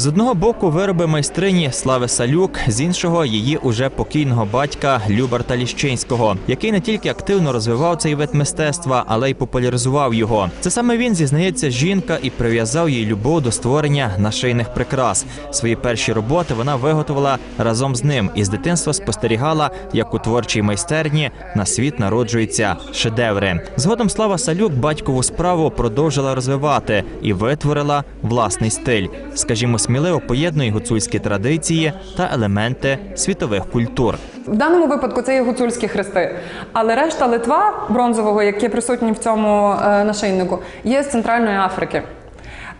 З одного боку вироби майстрині Слави Салюк, з іншого її уже покійного батька Любарта Ліщинського, який не тільки активно розвивав цей вид мистецтва, але й популяризував його. Це саме він зізнається жінка і прив'язав їй любов до створення нашийних прикрас. Свої перші роботи вона виготовила разом з ним і з дитинства спостерігала, як у творчій майстерні на світ народжуються шедеври. Згодом Слава Салюк батькову справу продовжила розвивати і витворила власний стиль. Скажімо, сміливо поєднує гуцульські традиції та елементи світових культур. В даному випадку це є гуцульські хрести, але решта Литва бронзового, які присутні в цьому е, нашийнику, є з Центральної Африки.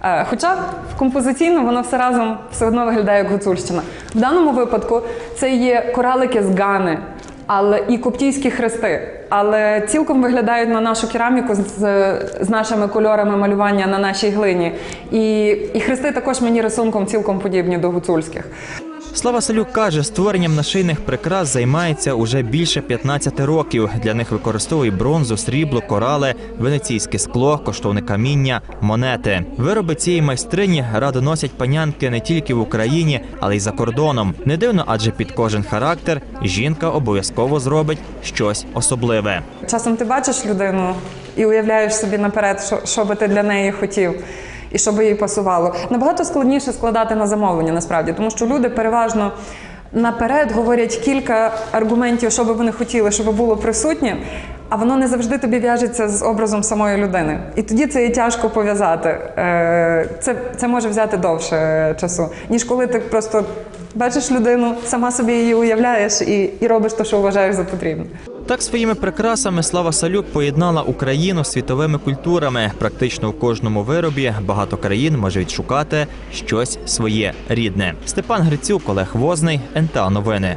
Е, Хоча композиційно воно все разом все одно виглядає як гуцульщина. В даному випадку це є коралики з Гани, але і коптійські хрести, але цілком виглядають на нашу кераміку з, з нашими кольорами малювання на нашій глині. І, і хрести також мені рисунком цілком подібні до гуцульських. Слава Салюк каже, створенням нашийних прикрас займається уже більше 15 років. Для них використовує бронзу, срібло, корали, венеційське скло, коштовне каміння, монети. Вироби цієї майстрині радо носять панянки не тільки в Україні, але й за кордоном. Не дивно, адже під кожен характер жінка обов'язково зробить щось особливе. Часом ти бачиш людину і уявляєш собі наперед, що, що би ти для неї хотів. І що би їй пасувало. Набагато складніше складати на замовлення, насправді, тому що люди переважно наперед говорять кілька аргументів, що би вони хотіли, щоб було присутнє, а воно не завжди тобі в'яжеться з образом самої людини. І тоді це і тяжко пов'язати. Е, Це, це може взяти довше часу, ніж коли ти просто бачиш людину, сама собі її уявляєш і, і робиш те, що вважаєш за потрібне. Так своїми прикрасами Слава Салюк поєднала Україну з світовими культурами. Практично в кожному виробі багато країн може відшукати щось своє рідне. Степан Грицюк, Олег Возний, НТА Новини.